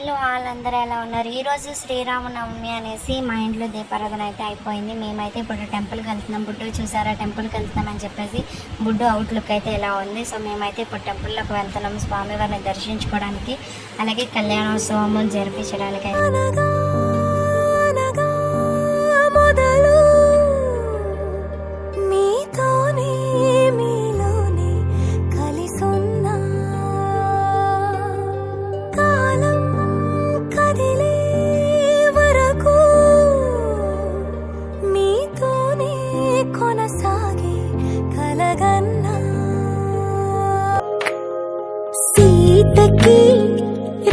Hello వాళ్ళందరూ ఎలా ఉన్నారు? ఈరోజు శ్రీరామనవమి అనేసి మా ఇంట్లో దీపారాధన అయితే అయిపోయింది. మేమైతే ఇప్పుడు టెంపుల్కి వెళ్తున్నాం. బుడ్డు చూసారా? టెంపుల్కి వెళ్తున్నామని చెప్పేసి బుడ్డు అవుట్లుక్ అయితే ఇలా ఉంది. సో మేమైతే ఇప్పుడు టెంపుల్లోకి వెళ్తున్నాం స్వామివారిని దర్శించుకోవడానికి. అలాగే కళ్యాణోత్సవం జరిపించడానికి అయితే కలగన్నా సీతకి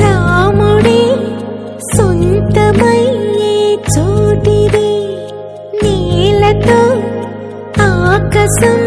రాముడే సొంతమయ్యే చోటిది. నీలతో ఆకాశం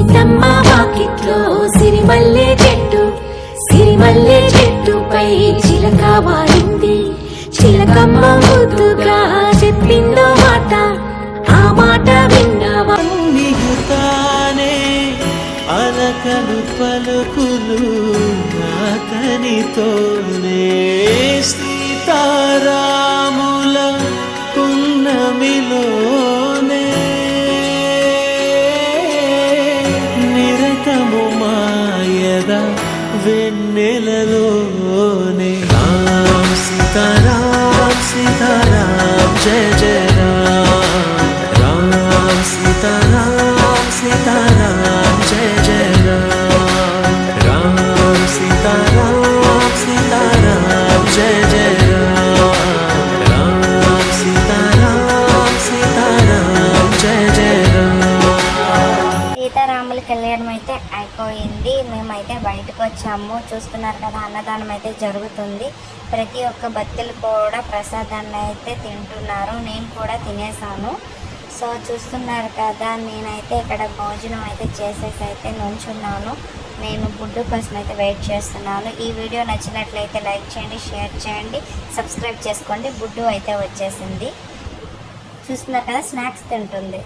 సీతమ్మ వాకిట్లో సిరిమల్లె చెట్టు సిరిమల్లె చెట్టుపై చిలక వారింది. చిలకమ్మ ముద్దుగా చెప్పిందో మాట ఆ మాట విన్నవా? అలకలు పలుకులు అతనితోనే సీతారాముల పున్నమిలో వెన్నెలలోనే సీతారాముల కళ్యాణం అయితే అయిపోయింది. మేమైతే బయటకు వచ్చాము. చూస్తున్నారు కదా అన్నదానం అయితే జరుగుతుంది. ప్రతి ఒక్క భక్తులు కూడా ప్రసాదాన్ని అయితే తింటున్నారు. నేను కూడా తినేసాను. సో చూస్తున్నారు కదా నేనైతే ఇక్కడ భోజనం అయితే చేసేసి అయితే నుంచున్నాను. నేను బుడ్డు కోసం అయితే వెయిట్ చేస్తున్నాను. ఈ వీడియో నచ్చినట్లయితే లైక్ చేయండి షేర్ చేయండి సబ్స్క్రైబ్ చేసుకోండి. బుడ్డు అయితే వచ్చేసింది. చూస్తున్నారు కదా స్నాక్స్ తింటుంది.